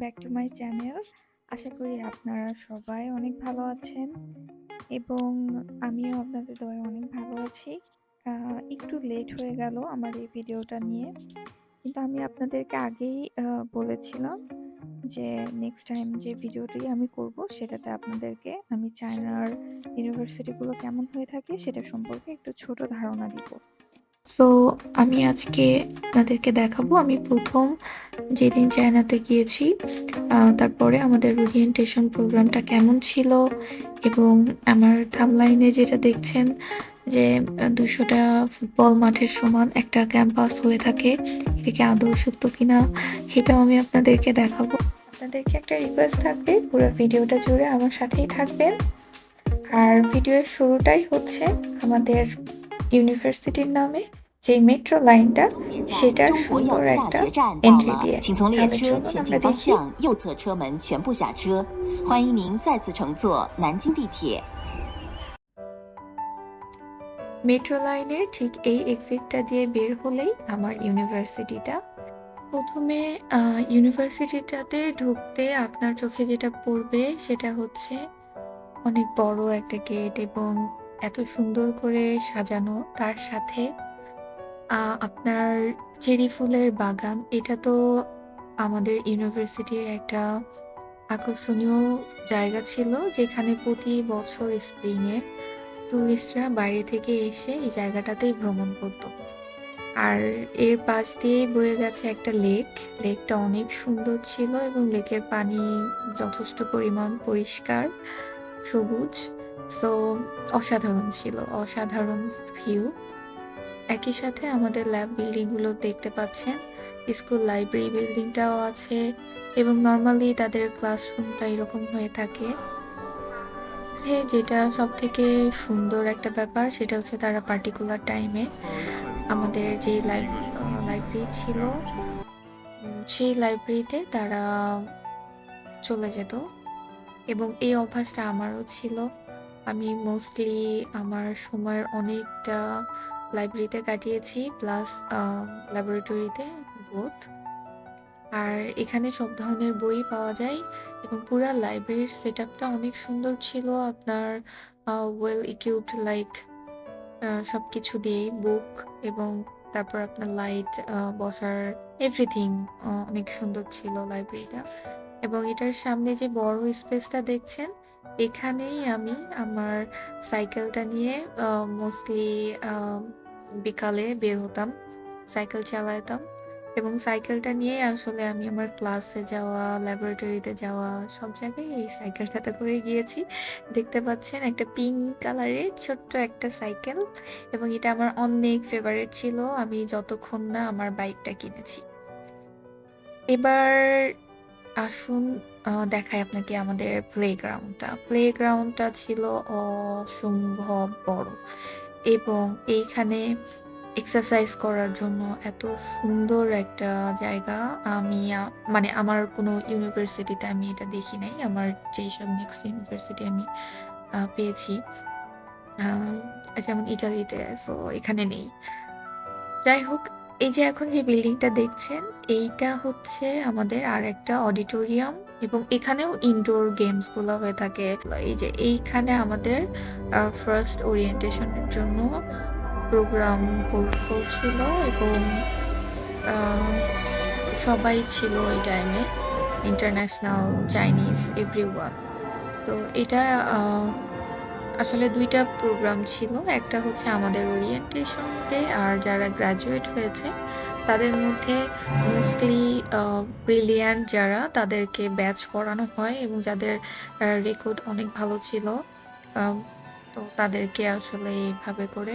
Back to my channel আশা করি আপনারা সবাই অনেক ভালো আছেন এবং আমিও আপনাদের দয়ে অনেক ভালো আছি। একটু লেট হয়ে গেল আমার এই ভিডিওটা নিয়ে। কিন্তু আমি আপনাদেরকে আগেই বলেছিলাম যে নেক্সট টাইম যে ভিডিওটি আমি করব সেটাতে আপনাদেরকে আমি চায়নার ইউনিভার্সিটিগুলো কেমন হয়ে থাকে সেটা সম্পর্কে একটু ছোট ধারণা দিব। সো আমি আজকে আপনাদেরকে দেখাবো, আমি প্রথম যেদিন চায়নাতে গিয়েছি তারপরে আমাদের ওরিয়েন্টেশন প্রোগ্রামটা কেমন ছিল এবং আমার থামলাইনে যেটা দেখছেন যে দুশোটা ফুটবল মাঠের সমান একটা ক্যাম্পাস হয়ে থাকে, এটা কি আদৌ সত্য কিনা, সেটাও আমি আপনাদেরকে দেখাবো। আপনাদেরকে একটা রিকোয়েস্ট থাকবে, পুরো ভিডিওটা জুড়ে আমার সাথেই থাকবেন। আর ভিডিওর শুরুটাই হচ্ছে আমাদের ইউনিভার্সিটির নামে যে মেট্রো লাইনটা 现 সেটার 在中国 সুন্দর 药大 একটা 学站到 এন্ট্রি 了 দিয়ে，请从列 তাহলে 车 চলুন 前 আমরা 进方 দেখি 向右侧车门全部下车。欢迎您再次乘坐南京地铁。 মেট্রো লাইনের ঠিক এই এক্সিটটা দিয়ে বের হলেই আমার ইউনিভার্সিটিটা প্রথমে আহ, ইউনিভার্সিটিটাতে ঢুকতে আপনার চোখে যেটা পড়বে সেটা হচ্ছে অনেক বড় একটা গেট এবং এত সুন্দর করে সাজানো তার সাথে আহ, আপনার চেরি ফুলের বাগান, এটা তো আমাদের ইউনিভার্সিটির একটা আকর্ষণীয় জায়গা ছিল, যেখানে প্রতি বছর স্প্রিংয়ে টুরিস্টরা বাইরে থেকে এসে এই জায়গাটাতেই ভ্রমণ করত। আর এর পাশ দিয়েই বয়ে গেছে একটা লেক লেকটা অনেক সুন্দর ছিল এবং লেকের পানি যথেষ্ট পরিমাণ পরিষ্কার, সবুজ সো অসাধারণ ছিল, অসাধারণ ভিউ একই সাথে আমাদের ল্যাব বিল্ডিংগুলো দেখতে পাচ্ছেন। স্কুল লাইব্রেরি বিল্ডিংটাও আছে এবং নর্মালি তাদের ক্লাসরুমটা এরকম হয়ে থাকে। মধ্যে যেটা সব থেকে সুন্দর একটা ব্যাপার, সেটা হচ্ছে তারা পার্টিকুলার টাইমে আমাদের যে লাইব্রেরি ছিল সেই লাইব্রেরিতে তারা চলে যেত। এবং এই অভ্যাসটা আমারও ছিল। আমি মোস্টলি আমার সময়ের অনেকটা লাইব্রেরিতে কাটিয়েছি প্লাস ল্যাবরেটরিতে বোথ আর এখানে সব ধরনের বই পাওয়া যায় এবং পুরা লাইব্রেরির সেট আপটা অনেক সুন্দর ছিল। আপনার ওয়েল ইকুইপড লাইক সব কিছু দিয়েই বুক এবং তারপর আপনার লাইট বসার এভরিথিং অনেক সুন্দর ছিল লাইব্রেরিটা এবং এটার সামনে যে বড় স্পেসটা দেখছেন, এখানেই আমি আমার সাইকেলটা নিয়ে মোস্টলি বিকালে বের হতাম সাইকেল চালাতাম এবং সাইকেলটা নিয়ে আসলে আমি আমার ক্লাসে যাওয়া ল্যাবরেটরিতে যাওয়া, সব জায়গায় এই সাইকেলটাতে করে গিয়েছি। দেখতে পাচ্ছেন একটা পিঙ্ক কালারের ছোট্ট একটা সাইকেল এবং এটা আমার অনেক ফেভারিট ছিল। আমি যতক্ষণ না আমার বাইকটা কিনেছি। এবার আসুন দেখাই আপনাকে আমাদের প্লেগ্রাউন্ডটা প্লেগ্রাউন্ডটা ছিল অসম্ভব বড়। এবং এইখানে এক্সারসাইজ করার জন্য এত সুন্দর একটা জায়গা। আমি মানে আমার কোনো ইউনিভার্সিটিতে আমি এটা দেখি নাই। আমার যেই সব নেক্সট ইউনিভার্সিটি আমি পেয়েছি। যেমন ইটালিতে সো এখানে নেই। যাই হোক, এই যে এখন যে বিল্ডিংটা দেখছেন, এইটা হচ্ছে আমাদের আর একটা অডিটোরিয়াম এবং এখানেও ইনডোর গেমসগুলো হয়ে থাকে। এই যে এইখানে আমাদের ফার্স্ট ওরিয়েন্টেশনের জন্য প্রোগ্রাম হোল্ড করছিল এবং সবাই ছিল ওই টাইমে ইন্টারন্যাশনাল চাইনিজ এভরিওয়ান তো এটা আসলে দুইটা প্রোগ্রাম ছিল, একটা হচ্ছে আমাদের ওরিয়েন্টেশন ডে আর যারা গ্র্যাজুয়েট হয়েছে তাদের মধ্যে মোস্টলি ব্রিলিয়ান্ট যারা তাদেরকে ব্যাচ পড়ানো হয় এবং যাদের রেকর্ড অনেক ভালো ছিল তো তাদেরকে আসলে এইভাবে করে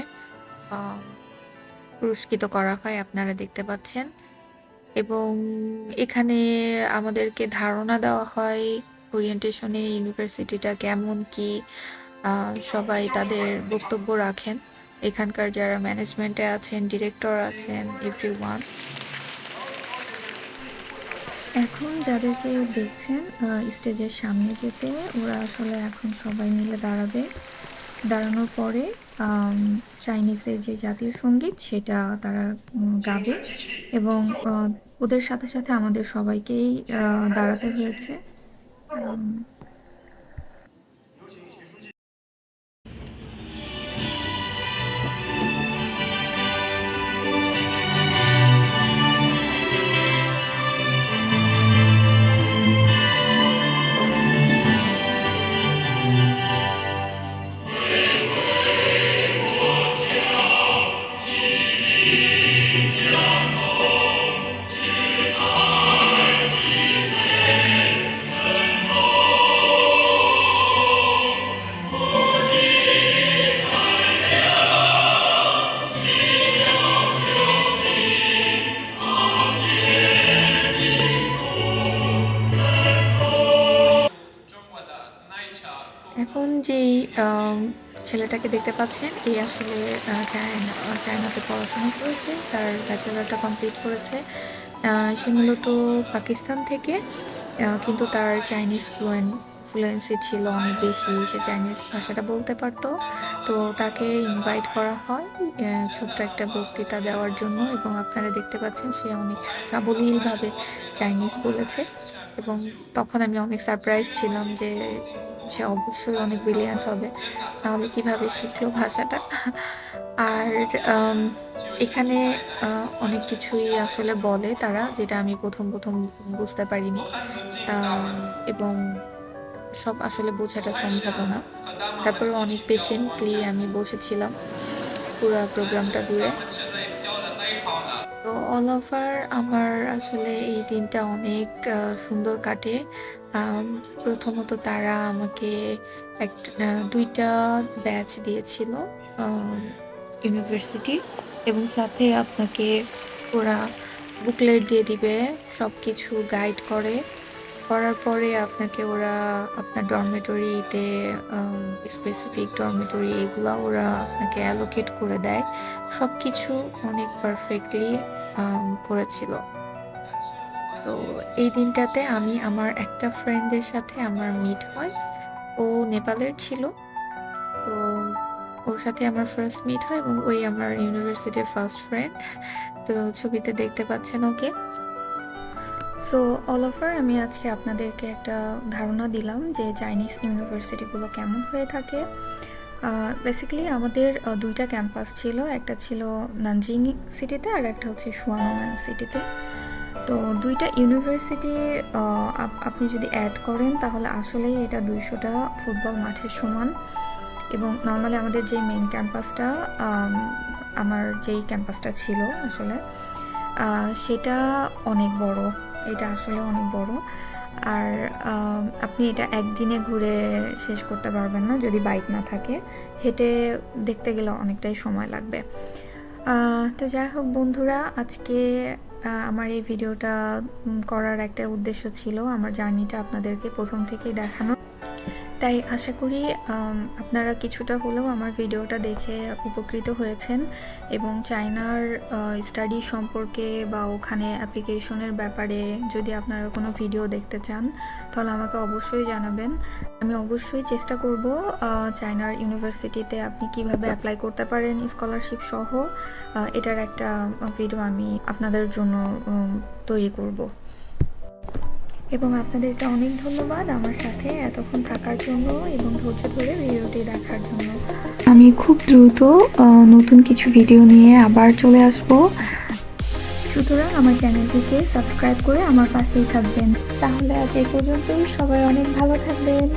পুরস্কৃত করা হয় আপনারা দেখতে পাচ্ছেন। এবং এখানে আমাদেরকে ধারণা দেওয়া হয় ওরিয়েন্টেশনে ইউনিভার্সিটিটা কেমন কি সবাই তাদের বক্তব্য রাখেন। এখানকার যারা ম্যানেজমেন্টে আছেন ডিরেক্টর আছেন এভরিওয়ান এখন যাদেরকে দেখছেন স্টেজের সামনে যেতে ওরা আসলে এখন সবাই মিলে দাঁড়াবে দাঁড়ানোর পরে চাইনিজদের যে জাতীয় সংগীত সেটা তারা গাবে এবং ওদের সাথে, সাথে আমাদের সবাইকেই দাঁড়াতে হয়েছে। এখন যেই ছেলেটাকে দেখতে পাচ্ছেন, এই আসলে চায়না চায়নাতে পড়াশোনা করেছে। তার ব্যাচেলরটা কমপ্লিট করেছে। সে মূলত পাকিস্তান থেকে। কিন্তু তার চাইনিজ ফ্লুয়েন্ট ফ্লুয়েন্সি ছিল অনেক বেশি। সে চাইনিজ ভাষাটা বলতে পারত। তো তাকে ইনভাইট করা হয় ছোট্ট একটা বক্তৃতা দেওয়ার জন্য এবং আপনারা দেখতে পাচ্ছেন সে অনেক সাবলীলভাবে চাইনিজ বলেছে এবং তখন আমি অনেক সারপ্রাইজ ছিলাম যে সে অবশ্যই অনেক ব্রিলিয়ান্ট হবে। নাহলে কীভাবে শিখলো ভাষাটা? আর এখানে অনেক কিছুই আসলে বলে তারা যেটা আমি ১ম, ১ম বুঝতে পারিনি। এবং সব আসলে বোঝাটা সম্ভবও না। তারপরেও অনেক পেশেন্টলি আমি বসেছিলাম পুরো প্রোগ্রামটা জুড়ে। অল ওভার আমার আসলে এই দিনটা অনেক সুন্দর কাটে। প্রথমত তারা আমাকে একটা দুইটা ব্যাচ দিয়েছিল আ ইউনিভার্সিটির এবং সাথে আপনাকে ওরা বুকলেট দিয়ে দিবে। সব কিছু গাইড করে। করার পরে আপনাকে ওরা আপনার ডরমিটরিতে স্পেসিফিক ডরমিটরি এগুলো ওরা আপনাকে অ্যালোকেট করে দেয়। সব কিছু অনেক পারফেক্টলি করেছিল। তো এই দিনটাতে আমি আমার একটা ফ্রেন্ডের সাথে আমার মিট হয়। ও নেপালের ছিল। তো ওর সাথে আমার ফার্স্ট মিট হয় এবং ওই আমার ইউনিভার্সিটির ফার্স্ট ফ্রেন্ড। তো ছবিতে দেখতে পাচ্ছেন ওকে। সো অল ওভার আমি আজকে আপনাদেরকে একটা ধারণা দিলাম যে চাইনিজ ইউনিভার্সিটিগুলো কেমন হয়ে থাকে। বেসিক্যালি আমাদের দুইটা ক্যাম্পাস ছিল। একটা ছিল নানজিং সিটিতে আর একটা হচ্ছে সুয়ানমেং সিটিতে। তো দুইটা ইউনিভার্সিটি আপ, আপনি যদি অ্যাড করেন তাহলে আসলেই এটা দুইশোটা ফুটবল মাঠের সমান এবং নর্মালি আমাদের যে মেইন ক্যাম্পাসটা আমার যেই ক্যাম্পাসটা ছিল আসলে সেটা অনেক বড়। এটা আসলে অনেক বড়। আর আপনি এটা একদিনে ঘুরে শেষ করতে পারবেন না যদি বাইক না থাকে। হেঁটে দেখতে গেলে অনেকটাই সময় লাগবে। তো যাই হোক বন্ধুরা, আজকে আমার এই ভিডিওটা করার একটা উদ্দেশ্য ছিল আমার জার্নিটা আপনাদেরকে প্রথম থেকেই দেখানো। তাই আশা করি আপনারা কিছুটা হলেও আমার ভিডিওটা দেখে উপকৃত হয়েছেন এবং চায়নার স্টাডি সম্পর্কে বা ওখানে অ্যাপ্লিকেশনের ব্যাপারে যদি আপনারা কোনো ভিডিও দেখতে চান, তাহলে আমাকে অবশ্যই জানাবেন। আমি অবশ্যই চেষ্টা করব চায়নার ইউনিভার্সিটিতে আপনি কীভাবে অ্যাপ্লাই করতে পারেন স্কলারশিপ সহ এটার একটা ভিডিও আমি আপনাদের জন্য তৈরি করব। এবং আপনাদেরকে অনেক ধন্যবাদ আমার সাথে এতক্ষণ থাকার জন্য এবং ধৈর্য ধরে ভিডিওটি দেখার জন্য। আমি খুব দ্রুত নতুন কিছু ভিডিও নিয়ে আবার চলে আসব। সুতরাং আমার চ্যানেলটিকে সাবস্ক্রাইব করে আমার পাশেই থাকবেন। তাহলে আজ এই পর্যন্তই। সবাই অনেক ভালো থাকবেন।